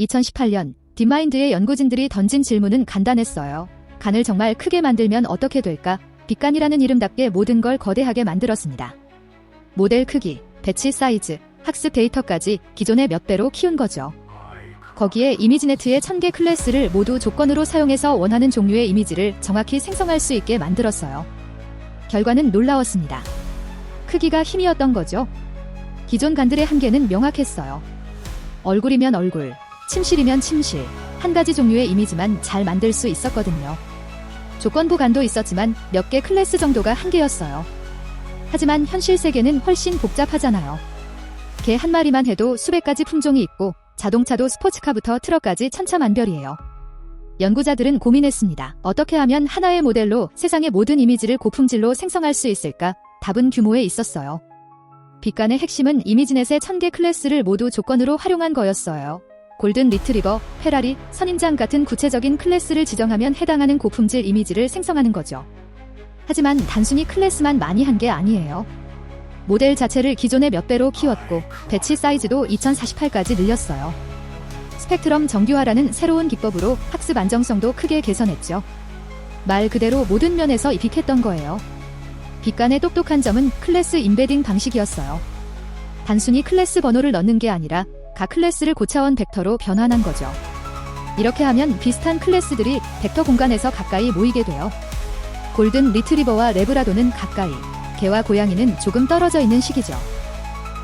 2018년 딥마인드의 연구진들이 던진 질문은 간단했어요. 간을 정말 크게 만들면 어떻게 될까? 빛간이라는 이름답게 모든 걸 거대하게 만들었습니다. 모델 크기, 배치 사이즈, 학습 데이터까지 기존의 몇 배로 키운 거죠. 거기에 이미지네트의 1000개 클래스를 모두 조건으로 사용해서 원하는 종류의 이미지를 정확히 생성할 수 있게 만들었어요. 결과는 놀라웠습니다. 크기가 힘이었던 거죠. 기존 간들의 한계는 명확했어요. 얼굴이면 얼굴, 침실이면 침실, 한 가지 종류의 이미지만 잘 만들 수 있었거든요. 조건부 간도 있었지만 몇 개 클래스 정도가 한계였어요. 하지만 현실 세계는 훨씬 복잡하잖아요. 개 한 마리만 해도 수백 가지 품종이 있고 자동차도 스포츠카부터 트럭까지 천차만별이에요. 연구자들은 고민했습니다. 어떻게 하면 하나의 모델로 세상의 모든 이미지를 고품질로 생성할 수 있을까? 답은 규모에 있었어요. 빛간의 핵심은 이미지넷의 1000개 클래스를 모두 조건으로 활용한 거였어요. 골든 리트리버, 페라리, 선인장 같은 구체적인 클래스를 지정하면 해당하는 고품질 이미지를 생성하는 거죠. 하지만 단순히 클래스만 많이 한 게 아니에요. 모델 자체를 기존의 몇 배로 키웠고 배치 사이즈도 2048까지 늘렸어요. 스펙트럼 정교화라는 새로운 기법으로 학습 안정성도 크게 개선했죠. 말 그대로 모든 면에서 입익했던 거예요. 빛간의 똑똑한 점은 클래스 임베딩 방식이었어요. 단순히 클래스 번호를 넣는 게 아니라 각 클래스를 고차원 벡터로 변환한 거죠. 이렇게 하면 비슷한 클래스들이 벡터 공간에서 가까이 모이게 돼요. 골든 리트리버와 레브라도는 가까이, 개와 고양이는 조금 떨어져 있는 시기죠.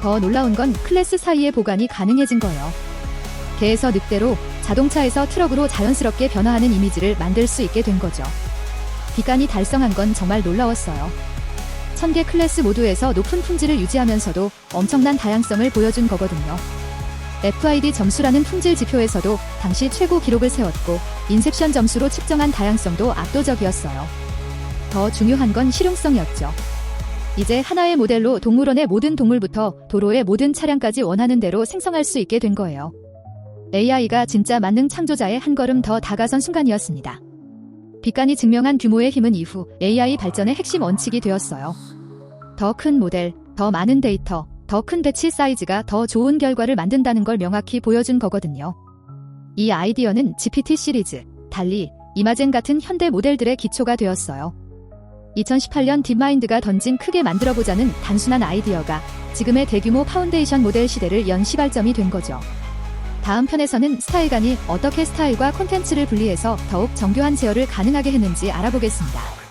더 놀라운 건 클래스 사이의 보관이 가능해진 거예요. 개에서 늑대로, 자동차에서 트럭으로 자연스럽게 변화하는 이미지를 만들 수 있게 된 거죠. 비간이 달성한 건 정말 놀라웠어요. 1000개 클래스 모두에서 높은 품질을 유지하면서도 엄청난 다양성을 보여준 거거든요. FID 점수라는 품질 지표에서도 당시 최고 기록을 세웠고 인셉션 점수로 측정한 다양성도 압도적이었어요. 더 중요한 건 실용성이었죠. 이제 하나의 모델로 동물원의 모든 동물부터 도로의 모든 차량까지 원하는 대로 생성할 수 있게 된 거예요. AI가 진짜 만능 창조자의 한 걸음 더 다가선 순간이었습니다. 빛간이 증명한 규모의 힘은 이후 AI 발전의 핵심 원칙이 되었어요. 더 큰 모델, 더 많은 데이터, 더 큰 배치 사이즈가 더 좋은 결과를 만든다는 걸 명확히 보여준 거거든요. 이 아이디어는 GPT 시리즈, 달리, 이마젠 같은 현대 모델들의 기초가 되었어요. 2018년 딥마인드가 던진 크게 만들어보자는 단순한 아이디어가 지금의 대규모 파운데이션 모델 시대를 연 시발점이 된 거죠. 다음 편에서는 스타일간이 어떻게 스타일과 콘텐츠를 분리해서 더욱 정교한 제어를 가능하게 했는지 알아보겠습니다.